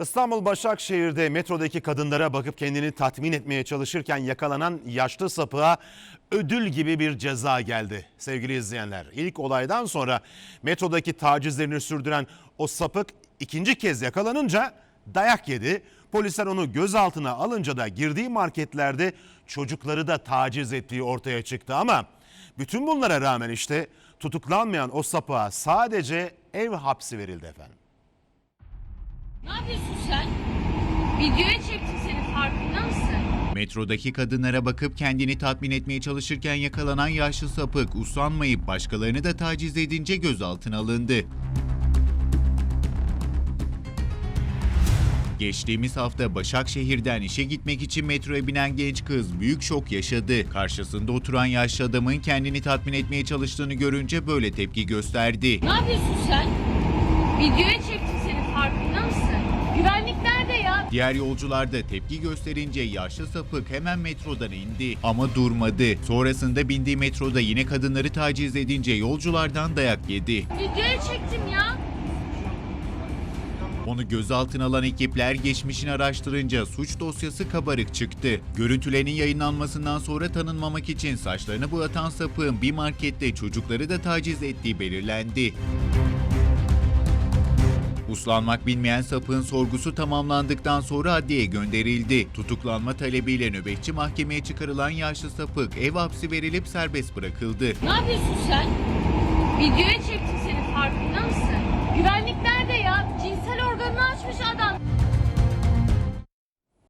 İstanbul Başakşehir'de metrodaki kadınlara bakıp kendini tatmin etmeye çalışırken yakalanan yaşlı sapığa ödül gibi bir ceza geldi. Sevgili izleyenler, ilk olaydan sonra metrodaki tacizlerini sürdüren o sapık ikinci kez yakalanınca dayak yedi. Polisler onu gözaltına alınca da girdiği marketlerde çocukları da taciz ettiği ortaya çıktı ama bütün bunlara rağmen işte tutuklanmayan o sapığa sadece ev hapsi verildi efendim. Ne yapıyorsun sen? Videoya çektim seni farkında mısın? Metrodaki kadınlara bakıp kendini tatmin etmeye çalışırken yakalanan yaşlı sapık uslanmayıp başkalarını da taciz edince gözaltına alındı. Geçtiğimiz hafta Başakşehir'den işe gitmek için metroya binen genç kız büyük şok yaşadı. Karşısında oturan yaşlı adamın kendini tatmin etmeye çalıştığını görünce böyle tepki gösterdi. Ne yapıyorsun sen? Videoya çektim seni farkında mısın? Güvenlik nerede ya? Diğer yolcular da tepki gösterince yaşlı sapık hemen metrodan indi ama durmadı. Sonrasında bindiği metroda yine kadınları taciz edince yolculardan dayak yedi. Videoya çektim ya. Onu gözaltına alan ekipler geçmişini araştırınca suç dosyası kabarık çıktı. Görüntülerin yayınlanmasından sonra tanınmamak için saçlarını boyatan sapığın bir markette çocukları da taciz ettiği belirlendi. Uslanmak bilmeyen sapığın sorgusu tamamlandıktan sonra adliyeye gönderildi. Tutuklanma talebiyle nöbetçi mahkemeye çıkarılan yaşlı sapık ev hapsi verilip serbest bırakıldı. Ne yapıyorsun sen? Videoya çektim seni farkında mısın? Güvenlik nerede ya? Cinsel.